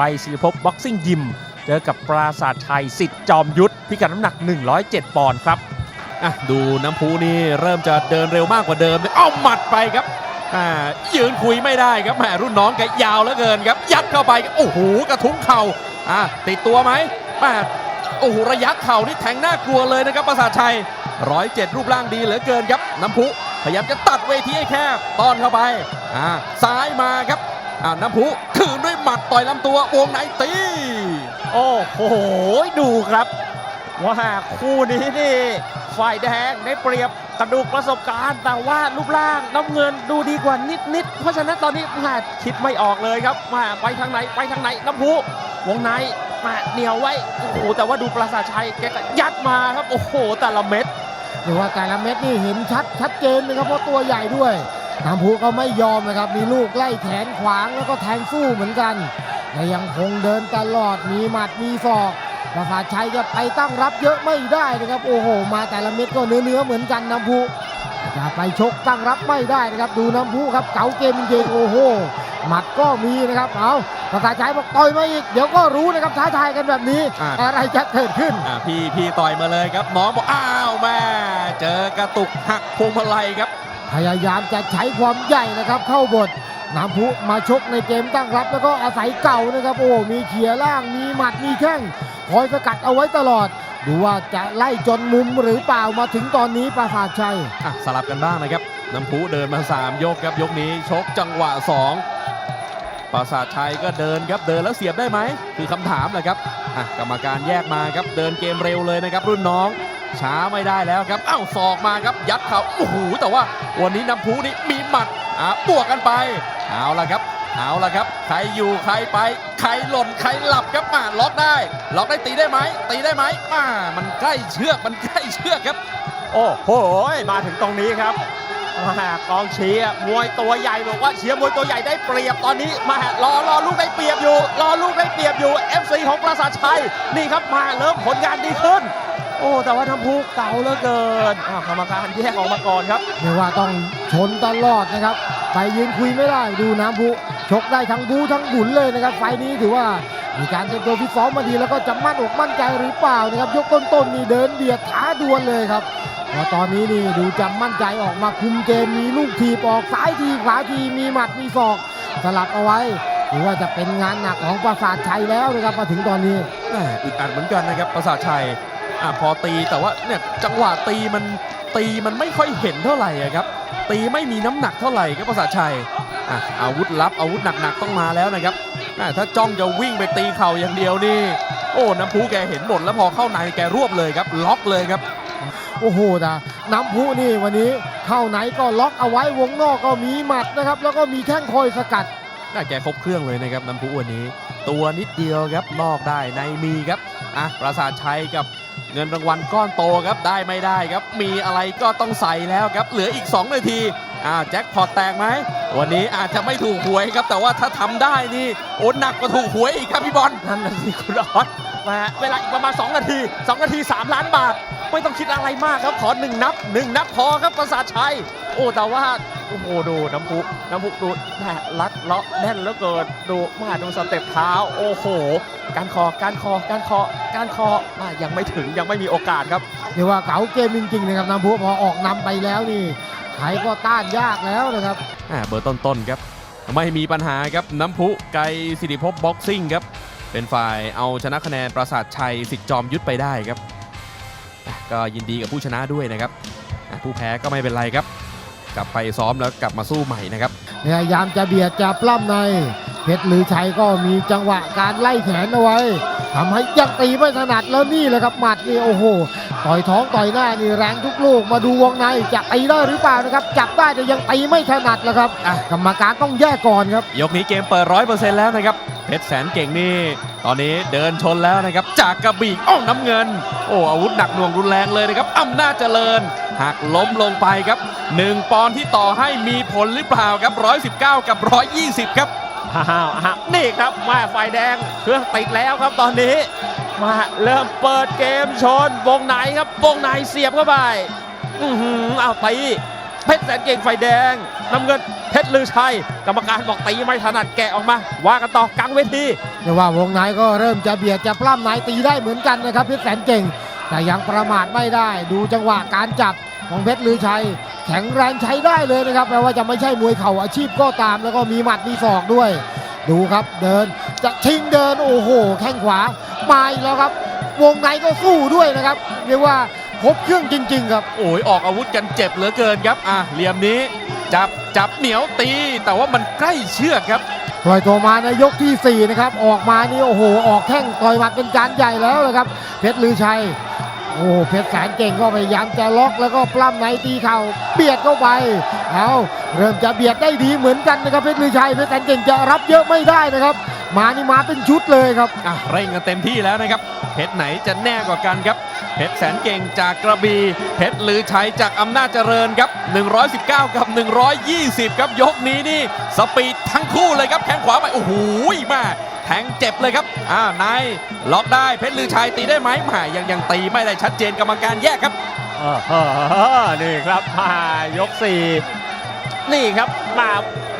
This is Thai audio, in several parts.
รศิริภพบ็อกซิ่งยิม เจอกับปราสาทชัยสิทธิ์จอมยุทธพิกัดน้ำหนัก 107 ปอนด์ครับอะดูน้ำพุนี่เริ่มจะเดินเร็วมากกว่าเดิมเลยเอาหมัดไปครับอ่ายืนคุยไม่ได้ครับแหมรุ่นน้องแกยาวเหลือเกินครับ ยัดเข้าไปโอ้โหกระทุ้งเข่าอะติดตัวไหมแหมโอ้โหระยะเข่านี่แทงน่ากลัวเลยนะครับประสาทชัยร้อยเจ็ดรูปร่างดีเหลือเกินครับน้ำพุพยายามจะตัดเวทีให้แคบต้อนเข้าไปอ่าซ้ายมาครับอ่าน้ำพุ คืนด้วยหมัดต่อยลำตัววงในตี โอ้โห ดูครับ ว่าคู่นี้นี่ฝ่ายแดงได้เปรียบกระดูกประสบการณ์แต่ว่ารูปร่างน้ำเงินดูดีกว่านิดๆเพราะฉะนั้นตอนนี้แม่คิดไม่ออกเลยครับมาไปทางไหนไปทางไหนน้ำพุวงในมาเหนียวไว้โอ้โหแต่ว่าดูปราสาทชัยแกก็ยัดมาครับโอ้โหแต่ละเม็ดหรือว่าแต่ละเม็ดนี่เห็นชัดชัดเจนนะครับเพราะตัวใหญ่ด้วย น้ำพุก็ไม่ยอมนะครับ มีลูกไล่แขนขวางแล้วก็แทงสู้เหมือนกันแต่ยังคงเดินตลอดมีหมัดมีศอกประสาทชัยจะไปตั้งรับเยอะไม่ได้นะครับ โอ้โห มาแต่ละเม็ดก็เนื้อเนื้อๆเหมือนกันน้ำพุจะไปชกตั้งรับไม่ได้นะครับ ดูน้ำพุครับเก๋าเกมจริงๆโอ้โหหมัดก็มีนะครับเอาประสาทชัยบอกต่อยมาอีกเดี๋ยวก็รู้นะครับท้าทายกันแบบนี้อะอะไรจะเกิดขึ้นอะพี่พี่ต่อยมาเลยครับน้องบอกอ้าวแม่เจอกระตุกหักพวงมาลัยครับ พยายามจะใช้ความใหญ่นะครับ เข้าบทน้ำพุมาชกในเกมตั้งรับ แล้วก็อาศัยเก่านะครับ โอ้มีเขียล่างมีหมัดมีแข้งคอยสกัดเอาไว้ตลอด ดูว่าจะไล่จนมุมหรือเปล่ามาถึงตอนนี้ปราสาทชัยอะสลับกันบ้างนะครับ น้ำพุเดินมา 3 ยกครับยกนี้ชกจังหวะ 2ปราสาทชัยก็เดินครับเดินแล้วเสียบได้ไหมคือคำถามแหละครับอะกรรมการแยกมาครับเดินเกมเร็วเลยนะครับรุ่นน้อง ช้าไม่ได้แล้วครับอ้าวศอกมาครับยัดเข่าโอ้โหแต่ว่าวันนี้น้ำพุนี่มีหมัดอะบวกกันไปเอาละครับเอาละครับ ใครอยู่ใครไป ใครหล่นใครหลับครับมาล็อกได้ล็อกได้ตีได้ไหมตีได้ไหมอ่ามันใกล้เชือกมันใกล้เชือกครับ โอ้โหมาถึงตรงนี้ครับมากองเชียร์มวยตัวใหญ่บอกว่าเชียร์มวยตัวใหญ่ได้เปรียบตอนนี้มารอรอลูกได้เปรียบอยู่ รอลูกได้เปรียบอยู่ FC ของปราสาทชัยนี่ครับมาเริ่มผลงานดีขึ้น โอ้แต่ว่าน้ำพุเก่าเหลือเกินอ้าวกรรมการแยกออกมาก่อนครับเรียกว่าต้องชนตลอดนะครับ ไปยืนคุยไม่ได้ดูน้ำพุชกได้ทั้งบูทั้งบุญเลยนะครับ ไฟล์นี้ถือว่ามีการเตรียมตัวฟิตซ้อมมาดีแล้วก็จะมั่นอกมั่นใจหรือเปล่านะครับ ยกต้นๆนี่เดินเบียดท้าดวลเลยครับพอตอนนี้นี่ดูจะมั่นใจออกมาคุมเกมมีลูกทีบออกซ้ายทีขวาทีมีหมัดมีศอกสลับเอาไว้ถือว่าจะเป็นงานหนักของประสาทชัยแล้วนะครับมาถึงตอนนี้แหม่อึดอัดเหมือนกันนะครับประสาทชัย อะพอตีแต่ว่าเนี่ยจังหวะตีมันตีมันไม่ค่อยเห็นเท่าไหร่อะครับ ตีไม่มีน้ำหนักเท่าไหร่ครับประสาทชัยอะอาวุธลับอาวุธหนักๆต้องมาแล้วนะครับแหม่ถ้าจ้องจะวิ่งไปตีเข่าอย่างเดียวนี่ โอ้น้ำพุแกเห็นหมดแล้วพอเข้าในแกรวบเลยครับ ล็อกเลยครับโอ้โหนะน้ำพุนี่วันนี้เข้าไหนก็ล็อกเอาไว้วงนอกก็มีหมัดนะครับ แล้วก็มีแข้งคอยสกัดน่าแกครบเครื่องเลยนะครับน้ำพุวันนี้ ตัวนิดเดียวครับนอกได้ในมีครับอะประสาทชัยกับ เงินรางวัลก้อนโตครับได้ไม่ได้ครับ มีอะไรก็ต้องใส่แล้วครับ เหลืออีก 2 นาทีอ่าแจ็คพอตแตกไหมวันนี้อาจจะไม่ถูกหวยครับ แต่ว่าถ้าทำได้นี่โอ้หนักกว่าถูกหวยอีกครับพี่บอลนั่นน่ะสิคุณออสมาเวลาอีกประมาณ 2 นาที 2 นาที 3 ล้านบาท ไม่ต้องคิดอะไรมากครับขอ1นับ1นับพอครับประสาทชัย โอ้แต่ว่าโอ้โหดูน้ำพุน้ำพุดูแม่รัดเลาะแน่นเหลือเกินดูมาดูสเต็ปเท้า โอ้โห การคอการคอการคอการคอมายังไม่ถึงยังไม่มีโอกาสครับเรียกว่าเก๋าเกมจริงๆนะครับน้ำพุพอออกนำไปแล้วนี่ใครก็ต้านยากแล้วนะครับอ่าเบอร์ต้นๆครับไม่มีปัญหาครับน้ำพุไกรสิริภพบ็อกซิ่งครับเป็นฝ่ายเอาชนะคะแนนประสาทชัยสิทธิ์จอมยุทธไปได้ครับอะ ก็ยินดีกับผู้ชนะด้วยนะครับอะผู้แพ้ก็ไม่เป็นไรครับ กลับไปซ้อมแล้วกลับมาสู้ใหม่นะครับพยายามจะเบียดจะปล้ำในเพชรหรือชัยก็มีจังหวะการไล่แขนเอาไว้ทำให้ยังตีไม่ถนัดแล้วนี่แหละครับหมัดนี่โอ้โหต่อยท้องต่อยหน้านี่แรงทุกลูกมาดูวงในจะตีได้หรือเปล่านะครับจับได้แต่ยังตีไม่ถนัดแล้วครับอะกรรมการต้องแยกก่อนครับ ยกนี้เกมเปิดร้อยเปอร์เซ็นต์แล้วนะครับ เพชรแสนเก่งนี่ ตอนนี้เดินชนแล้วนะครับ จากกระบี่อ้องน้ำเงิน โอ้อาวุธหนักหน่วงรุนแรงเลยนะครับอำนาจเจริญหักล้มลงไปครับหนึ่งปอนที่ต่อให้มีผลหรือเปล่าครับ119 กับ 120 ครับอ้าวอ้านี่ครับมาไฟแดงเครื่องติดแล้วครับตอนนี้ มาเริ่มเปิดเกมชนวงในครับวงในเสียบเข้าไปอือหือเอาตีเพชรแสนเก่งไฟแดงน้ำเงิน เพชรลือชัย กรรมการบอกตีไม่ถนัดแกะออกมา ว่ากันต่อกลางเวทีเรียกว่าวงในก็เริ่มจะเบียดจะปล้ำในตีได้เหมือนกันนะครับเพชรแสนเก่ง แต่ยังประมาทไม่ได้ ดูจังหวะการจับของเพชรลือชัย แข็งแรงใช้ได้เลยนะครับแม้ว่าจะไม่ใช่มวยเข่าอาชีพก็ตาม แล้วก็มีหมัดมีศอกด้วย ดูครับเดินจะชิงเดินโอ้โห แข้งขวามาอีกแล้วครับ วงในก็สู้ด้วยนะครับ เรียกว่าครบเครื่องจริง ๆ ครับ โอ้ยออกอาวุธกันเจ็บเหลือเกินครับ อะเหลี่ยมนี้ จับจับเหนียวตี แต่ว่ามันใกล้เชือกครับ ปล่อยตัวมาในยกทีสี่ 4 นะครับ ออกมานี่โอ้โห ออกแข้งต่อยหมัดเป็นการใหญ่แล้วนะครับ เพชรลือชัย โอ้เพชรแสนเก่งก็พยายามจะล็อกแล้วก็ปล้ำในตีเข่าเบียดเข้าไปเอาเริ่มจะเบียดได้ดีเหมือนกันนะครับเพชรลือชัยเพชรแสนเก่งจะรับเยอะไม่ได้นะครับ มานี่มาเป็นชุดเลยครับอะเร่งกันเต็มที่แล้วนะครับ เพชรไหนจะแน่กว่ากันครับ เพชรแสนเก่งจากกระบี่เพชรลือชัยจากอำนาจเจริญครับ 119 กับ 120 ครับยกนี้นี่สปีดทั้งคู่เลยครับแข้งขวาไปโอ้โหมาแทงเจ็บเลยครับอ่านายล็อกได้เพชรลือชัยตีได้ไหมมายังยังตีไม่ได้ชัดเจนกรรมการแยกครับนี่ครับมายกสี่นี่ครับมา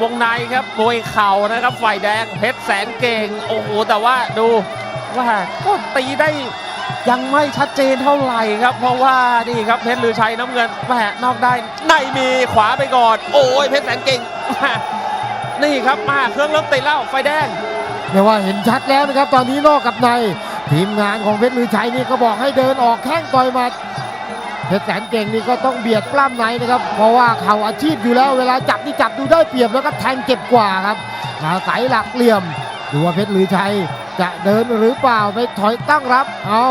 วงในครับมวยเข่านะครับฝ่ายแดงเพชรแสนเก่งโอ้โหแต่ว่าดูว่าก็ตีได้ ยังไม่ชัดเจนเท่าไหร่ครับ เพราะว่านี่ครับเพชรลือชัยน้ำเงินแหมนอกได้ในมีขวาไปก่อน โอ้ยเพชรแสนเก่งนี่ครับมาเครื่องเริ่มติดแล้วไฟแดงเรียกว่าเห็นชัดแล้วนะครับ ตอนนี้นอกกับในทีมงานของเพชรลือชัยนี่ก็บอกให้เดินออกแข้งต่อยมัดเพชรแสนเก่งนี่ก็ต้องเบียดปล้ำในนะครับ เพราะว่าเขาอาชีพอยู่แล้วเวลาจับนี่จับดูได้เปรียบแล้วก็แทงเจ็บกว่าครับอาศัยหลักเหลี่ยมดูว่าเพชรลือชัย จะเดินหรือเปล่าไปถอยตั้งรับ เอา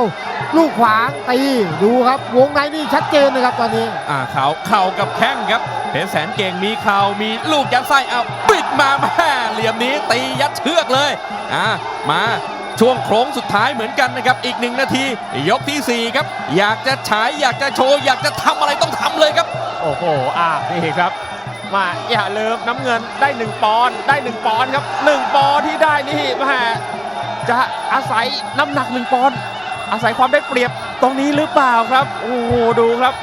ลูกขวางตีดูครับวงในนี่ชัดเจนนะครับตอนนี้ อ่าเข่าเข่ากับแข้งครับเพชรแสนเก่งมีเข่ามีลูกยัดไส้เอาปิดมาแม่เหลี่ยมนี้ตียัดเชือกเลยอ่ามาช่วงโค้งสุดท้ายเหมือนกันนะครับ อีกหนึ่งนาที ยกทีสี่4 ครับ อยากจะฉายอยากจะโชว์ อยากจะทำอะไรต้องทำเลยครับ โอ้โหอะนี่ครับ มาอย่าลืมน้ำเงินได้ 1 ปอนด์ได้ 1 ปอนด์ครับ 1 ปอนด์ที่ได้นี่แม่ จะอาศัยน้ำหนัก1ปอนด์อาศัยความได้เปรียบตรงนี้หรือเปล่าครับ โอ้โหดูครับ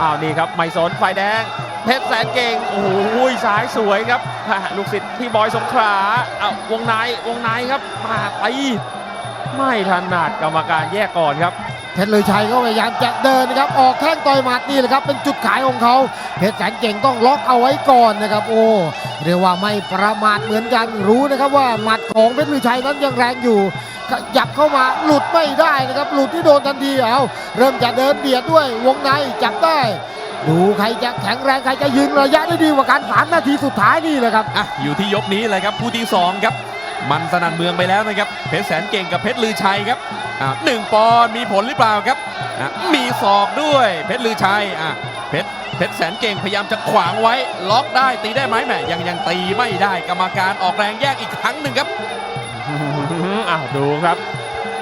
อ้าวนี่ครับไม่สนไฟแดง เพชรแสนเก่งโอ้โหสายสวยครับลูกศิษย์พี่บอยสงขลาอ้าววงในวงในครับมาตีไม่ถนัดกรรมการแยกก่อนครับเพชรเลยชัยก็พยายามจะเดินนะครับ ออกแข้งต่อยหมัดนี่แหละครับ เป็นจุดขายของเขา เพชรแสนเก่งต้องล็อกเอาไว้ก่อนนะครับ โอ้ เรียกว่าไม่ประมาทเหมือนกันรู้นะครับว่าหมัดของเพชรลือชัยนั้นยังแรงอยู่ขยับเข้ามาหลุดไม่ได้นะครับ หลุดที่โดนทันทีเอาเริ่มจะเดินเบียดด้วยวงในจับได้ดูใครจะแข็งแรงใครจะยืนระยะได้ดีกว่ากันสามนาทีสุดท้ายนี่แหละครับอะอยู่ที่ยกนี้เลยครับคู่ที่2ครับ มันสนันเมืองไปแล้วนะครับเพชรแสนเก่งกับเพชรลือชัยครับอ่าหนึ่งปอนมีผลหรือเปล่าครับอะมีศอกด้วยเพชรลือชัยอะเพชร เพชรแสนเก่งพยายามจะขวางไว้ ล็อกได้ตีได้ไหมแหมยังยังตีไม่ได้กรรมการออกแรงแยกอีกครั้งหนึ่งครับอ้าวดูครับ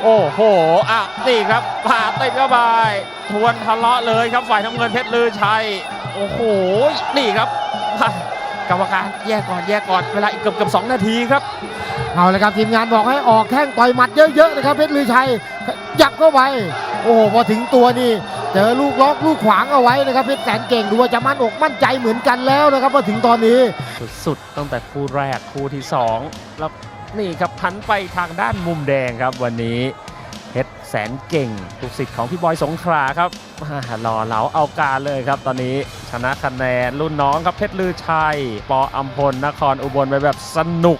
โอ้โหอะนี่ครับผ่าติดเข้าไปทวนทะเลาะเลยครับฝ่ายน้ำเงินเพชรลือชัยโอ้โหนี่ครับอะกรรมการแยกก่อนแยกก่อนเวลาอีกเกือบเกือบสองนาทีครับเอาเลยครับทีมงานบอกให้ออกแข้งต่อยหมัดเยอะๆนะครับเพชรลือชัยยับเข้าไปโอ้โหพอถึงตัวนี่ เจอลูกล็อกลูกขวางเอาไว้นะครับเพชรแสนเก่งดูว่าจะมั่นอกมั่นใจเหมือนกันแล้วนะครับพอถึงตอนนี้ สุดๆตั้งแต่คู่แรกคู่ที่ 2 แล้วนี่ครับพันไปทางด้านมุมแดงครับวันนี้เพชรแสนเก่งลูกศิษย์ของพี่บอยสงขลาครับอ่ารอเหลาเอาการเลยครับ ตอนนี้ชนะคะแนนรุ่นน้องครับเพชรลือชัย ปออัมพลนครอุบลไปแบบสนุก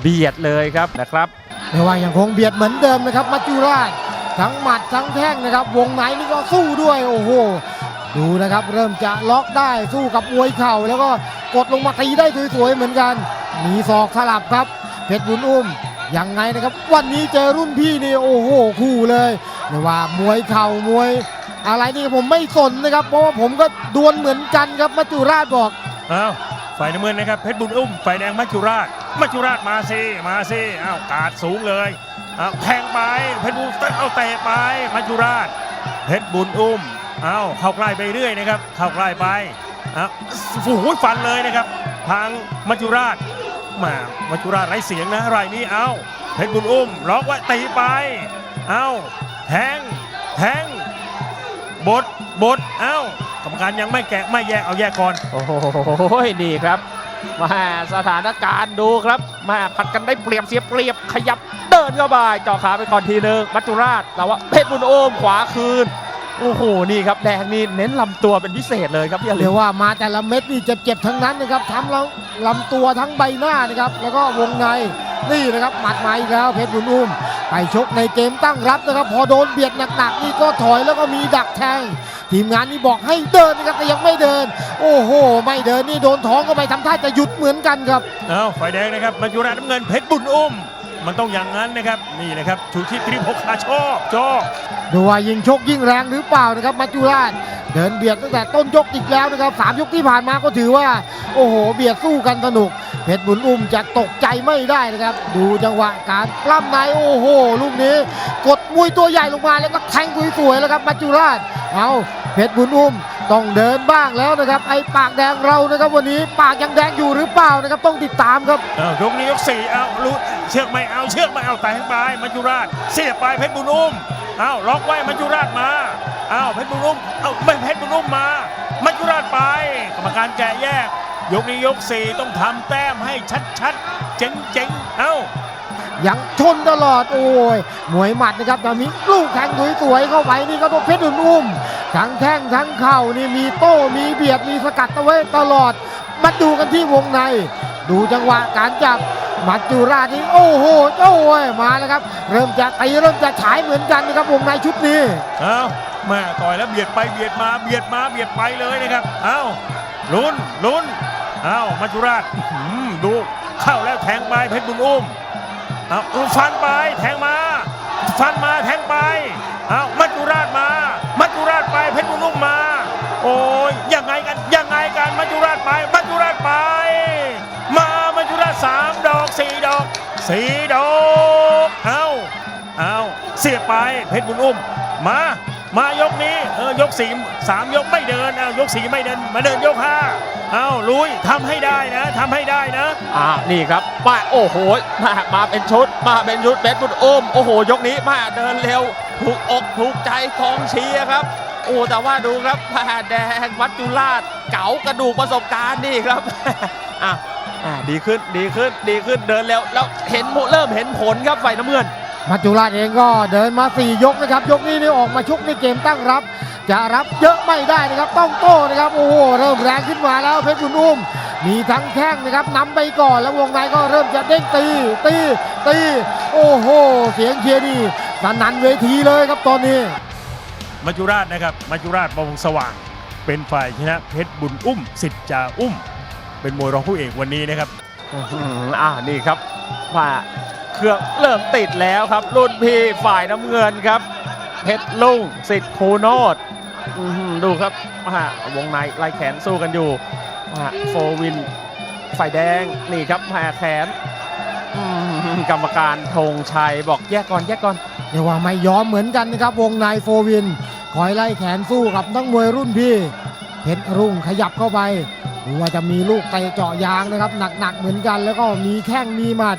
เบียดเลยครับนะครับไม่ว่ายังคงเบียดเหมือนเดิมนะครับมัจจุราช ทั้งหมัดทั้งแข้งนะครับ วงในนี่ก็สู้ด้วยโอ้โหดูนะครับ เริ่มจะล็อกได้สู้กับมวยเข่า แล้วก็กดลงมาตีได้สวยๆเหมือนกัน มีศอกสลับครับเพชรบุญอุ้มยังไงนะครับ วันนี้เจอรุ่นพี่นี่โอ้โหคู่เลยเรียกว่ามวยเข่ามวย อะไรนี่ผมไม่สนนะครับ เพราะว่าผมก็ดวลเหมือนกันครับมัจจุราชบอกอ้าวฝ่ายน้ำเงินนะครับเพชรบุญอุ้มฝ่ายแดงมัจจุราชมัจจุราชมาซิมาซิอ้าวกาดสูงเลย อ้าวแทงไปเพชรบุญเอาเตะไปมัจจุราชเพชรบุญอุ้มอ้าวเข้าใกล้ไปเรื่อยนะครับ เข้าใกล้ไปอ้าวฝูงฟันเลยนะครับ ทางมัจจุราชมามัจจุราชไร้เสียงนะรายนี้เอ้าเพชรบุญอุ้มล็อกไว้ตีไปเอ้าแทงแทงบดบดเอ้ากรรมการยังไม่แกะไม่แยกเอาแยกก่อนโอ้โหนี่ครับมาสถานการณ์ดูครับมาผัดกันได้เปรียบเสียเปรียบขยับ เดินเข้าไปเจาะขาไปก่อนทีนึงมัจจุราชแต่ว่าเพชรบุญโอมขวาคืนโอ้โหนี่ครับแดงนี่เน้นลำตัวเป็นพิเศษเลยครับพี่อลิเรียวกว่ามาแต่ละเม็ดนี่เจ็บๆทั้งนั้นนะครับทั้งลำลำตัวทั้งใบหน้านะครับแล้วก็วงในนี่นะครับหมัดมาอีกแล้วเพชรบุญอุ้มไปชกในเกมตั้งรับนะครับ พอโดนเบียดหนักๆนี่ก็ถอยแล้วก็มีดักแทง ทีมงานนี่บอกให้เดินนะครับแต่ยังไม่เดิน โอ้โห ไม่เดินนี่โดนท้องเข้าไปทำท่าจะหยุดเหมือนกันครับเอาฝ่ายแดงนะครับมัจจุราชน้ำเงินเพชรบุญอุ้ม มันต้องอย่างนั้นนะครับ นี่นะครับชูชีพกริปหกขาชอบชอดูว่ายิงชกยิ่งแรงหรือเปล่านะครับมัจจุราชเดินเบียดตั้งแต่ต้นยกอีกแล้วนะครับสามยกที่ผ่านมาก็ถือว่า โอ้โห เบียดสู้กันสนุก เพชรบุญอุ้มจะตกใจไม่ได้นะครับ ดูจังหวะการปล้ำในโอ้โห ลูกนี้ กดมวยตัวใหญ่ลงมาแล้วก็แทงสวยๆแล้วครับมัจจุราชเอาเพชรบุญอุ้ม ต้องเดินบ้างแล้วนะครับ ไอ้ปากแดงเรานะครับวันนี้ปากยังแดงอยู่หรือเปล่านะครับ ต้องติดตามครับเอายกนี้ยกสี่เอาลุดเชือกไม่เอาเชือกไม่เอาแต่งไปมัจจุราชเสียบไปเพชรบุญอุ้มเอาล็อกไว้มัจจุราชมาเอาเพชรบุญอุ้มเอาไม่เพชรบุญอุ้มมามัจจุราชไปกรรมการแกะแยก ยกนี้ยกสี่ต้องทำแต้มให้ชัดๆเจ๋งๆเอ้ายังชนตลอดโอ้ยมวยหมัดนะครับตอนนี้ลูกแทงสวยๆเข้าไปนี่ก็ต้องเพชรอุ่นอุ้ม ทั้งแข้งทั้งเข่านี่มีโต้มีเบียดมีสกัดตะเวนตลอด มาดูกันที่วงใน ดูจังหวะการจับมัจจุราชนี่โอ้โหโอ้ยมาแล้วครับ เริ่มจะตีเริ่มจะฉายเหมือนกันนะครับวงในชุดนี้เอาแม่ต่อยแล้วเบียดไปเบียดมาเบียดมาเบียดไปเลยนะครับเอาลุ้นลุ้นเอามัจจุราชดูเข้าแล้วแทงไปเพชรบุญอุ้มเอาฟันไปแทงมา ฟันมาแทงไปเอามัจจุราชมา โอ้ยยังไงกันยังไงกันมัจจุราชไปมัจจุราชไป มามัจจุราชสามดอกสี่ดอกสี่ดอกเอาเอาเสียไปเพชรบุญอุ้มมามายกนี้เออยกสี่สามยกไม่เดินเอายกสี่ไม่เดินมาเดินยกห้าเอาลุยทำให้ได้นะทำให้ได้นะอ่านี่ครับมาโอ้โหมามาเป็นชุด มาเป็นชุดเพชรบุญโอมโอ้โห ยกนี้มาเดินเร็วถูกอกถูกใจกองเชียร์ครับ โอ้แต่ว่าดูครับแดงวัดจุราชเก๋ากระดูกประสบการณ์นี่ครับอะอะดีขึ้นดีขึ้นดีขึ้นเดินเร็วแล้วเห็นเริ่มเห็นผลครับไฟน้ำเงินมัจจุราเองก็เดินมา 4 ยกนะครับ ยกนี้นี่ออกมาชุกในเกมตั้งรับ จะรับเยอะไม่ได้นะครับ ต้องโต้นะครับ โอ้โหเริ่มแรงขึ้นมาแล้วเพชรบุญอุ้ม มีทั้งแข้งนะครับนำไปก่อนแล้ววงในก็เริ่มจะเด้งตีตีตี โอ้โห เสียงเชียร์นี่สนั่นเวทีเลยครับตอนนี้ มัจจุราชนะครับมัจจุราชบวงสว่าง เป็นฝ่ายชนะเพชรบุญอุ้มสิทธิ์จ่าอุ้ม เป็นมวยรองผู้เอกวันนี้นะครับอื้อหืออ่านี่ครับว่าเครื่องเริ่มติดแล้วครับ รุ่นพี่ฝ่ายน้ำเงินครับ เพชรลุงสิทธิ์คูโนดอื้อหือดูครับมาวงในไล่แขนสู้กันอยู่มาโฟวินฝ่ายแดงนี่ครับมาแขนอื้อหือกรรมการธงชัยบอกแยกก่อนแยกก่อน เรียกว่าไม่ยอมเหมือนกันนะครับ วงในโฟวิน คอยไล่แขนสู้กับนักมวยรุ่นพี่เพชรรุ่งขยับเข้าไปดูว่าจะมีลูกเตะเจาะยางนะครับ หนักๆเหมือนกัน แล้วก็มีแข้งมีหมัด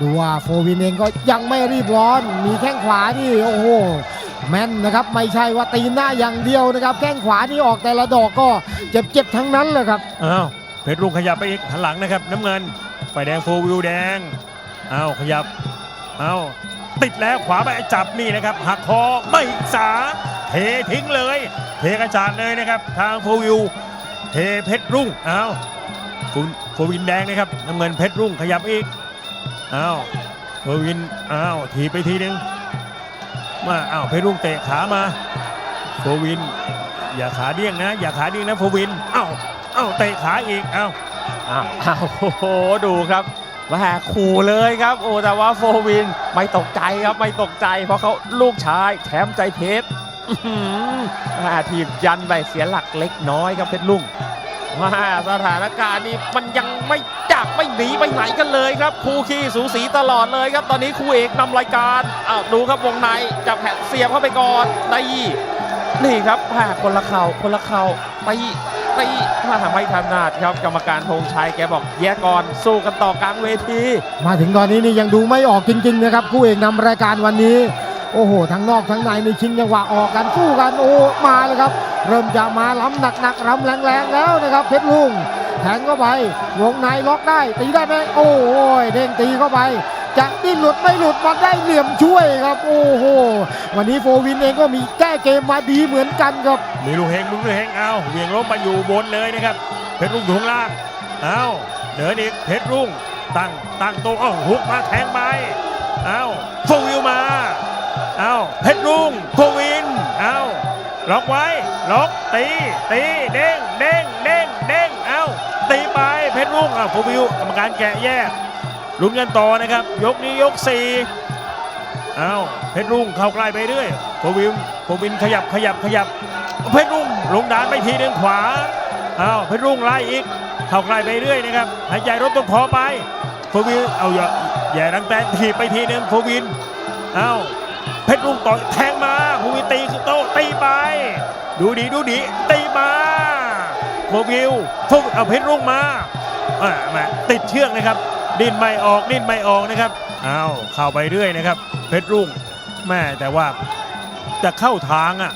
ดูว่าโฟวินเองก็ยังไม่รีบร้อน มีแข้งขวาที่โอ้โหแม่นนะครับไม่ใช่ว่าตีนหน้าอย่างเดียวนะครับ แข้งขวาที่ออกแต่ละดอกก็เจ็บๆทั้งนั้นเลยครับอ้าวเพชรลุงขยับไปอีกหันหลังนะครับ น้ำเงินฝ่ายแดงโฟวิวแดงอ้าวขยับอ้าว ติดแล้วขวาไปจับนี่นะครับ หักคอไม่สา เททิ้งเลย เทกระจาดเลยนะครับ ทางโฟวิวเทเพชรรุ่งอ้าวคุณโฟวินแดงนะครับน้ำเงินเพชรรุ่งขยับอีกอ้าวโฟวินอ้าวทีไปทีหนึงมาอ้าวเพชรรุ่งเตะขามาโฟวิน อย่าขาเดี้ยงนะ อย่าขาเดี้ยงนะโฟวินอ้าวอ้าวเตะขาอีกอ้าวอ้าวโอ้โหดูครับ มาขู่เลยครับ โอ้แต่ว่าโฟวินไม่ตกใจครับไม่ตกใจ เพราะเขาลูกชายแชมใจเพชรอื้อหือมาทีมยันไปเสียหลักเล็กน้อยครับเพชรลุงมาสถานการณ์นี้มันยังไม่จากไม่หนีไปไหนกันเลยครับ คู่ขี้สูสีตลอดเลยครับ ตอนนี้คู่เอกนำรายการอ้าวดูครับวงในจับแผ่นเสียบเข้าไปก่อนตีนี่ครับมาคนละเข่าคนละเข่าตี ตีมาไม่ถนัดครับกรรมการธงชัยแกบอกแยกก่อนสู้กันต่อกลางเวที มาถึงตอนนี้นี่ยังดูไม่ออกจริงๆนะครับคู่เอกนำรายการวันนี้ โอ้โห ทั้งนอกทั้งในในชิงจังหวะออกกันสู้กันโอ้มาเลยครับ เริ่มจะมาล้ำหนักๆล้ำแรงๆแล้วนะครับเพชรลุงแทงเข้าไปวงในล็อกได้ตีได้ไหมโอ้ยเด้งตีเข้าไป จะดิ้นหลุดไม่หลุดมาได้เหลี่ยมช่วยครับ โอ้โห วันนี้โฟวินเองก็มีแก้เกมมาดีเหมือนกันครับมีลูกเฮงลูกเฮงเอาเวียงล้มมาอยู่บนเลยนะครับ เพชรรุ่งอยู่ข้างล่างเอาเดินอีกเพชรรุ่ง ตั้งตั้งโตะเอ้าฮุกมาแทงไปเอาโฟวิวมาเอาเพชรรุ่งโฟวินเอาล็อกไว้ล็อกตีตีเด้งเด้งเด้งเด้งเอาตีไปเพชรรุ่งเอาโฟวิวกรรมการแกะแยก ลุ้นกันต่อนะครับ ยกนี้ยกสี่เอาเพชรรุ่งเข้าใกล้ไปเรื่อยโฟวิวโฟวินขยับขยับขยับ เพชรรุ่งลงดานไปทีหนึ่งขวาอ้าวเพชรรุ่งไล่อีก เข้าใกล้ไปเรื่อยนะครับหายใจรถต้นคอไปโฟวินเอาอย่าแย่รังแตนถีบไปทีหนึ่งโฟวินอ้าวเพชรรุ่งต่อยแทงมาโฟวินตีโต๊ะตีไป ดูดีดูดีตีมาโฟวิวโฟวินเอาเพชรรุ่งมาอ่าม่ติดเชือกนะครับ ดิ้นไม่ออกดิ้นไม่ออกนะครับอ้าวเข้าไปเรื่อยนะครับ เพชรรุ่งแม่แต่ว่าจะเข้าทางอะ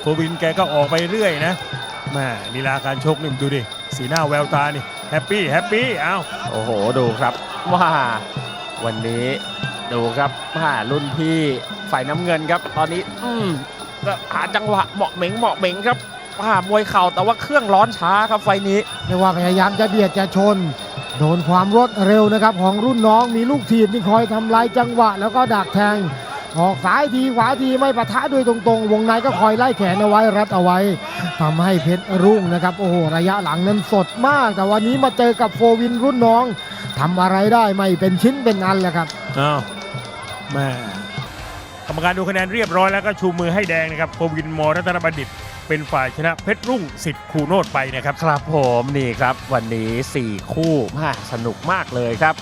โควินแกก็ออกไปเรื่อยนะแม่ลีลาการชกนี่ดูดิสีหน้าแววตานี่แฮปปี้แฮปปี้เอ้าโอ้โหดูครับว่าวันนี้ดูครับว่ารุ่นพี่ฝ่ายน้ำเงินครับ ตอนนี้ อืมก็หาจังหวะเหมาะเหม็งเหมาะเหม็งครับว่ามวยเข่าแต่ว่าเครื่องร้อนช้าครับไฟล์นี้เรียกว่าพยายามจะเบียดจะชน โดนความรวดเร็วนะครับของรุ่นน้องมีลูกทีมที่คอยทำลายจังหวะ แล้วก็ดักแทง ออกซ้ายทีขวาทีไม่ปะทะด้วยตรงๆ วงในก็คอยไล่แขนเอาไว้รัดเอาไว้ทำให้เพชรรุ่งนะครับ โอ้โหระยะหลังนั้นสดมาก แต่วันนี้มาเจอกับโฟวินรุ่นน้องทำอะไรได้ไม่เป็นชิ้นเป็นอันแหละครับอ้าวแม่กรรมการดูคะแนนเรียบร้อยแล้วก็ชูมือให้แดงนะครับโควินมอรัตนบัณฑิต เป็นฝ่ายชนะเพชรรุ่งสิทธิ์คูโนดไปนะครับ ครับผมนี่ครับวันนี้ 4 คู่มาสนุกมากเลยครับ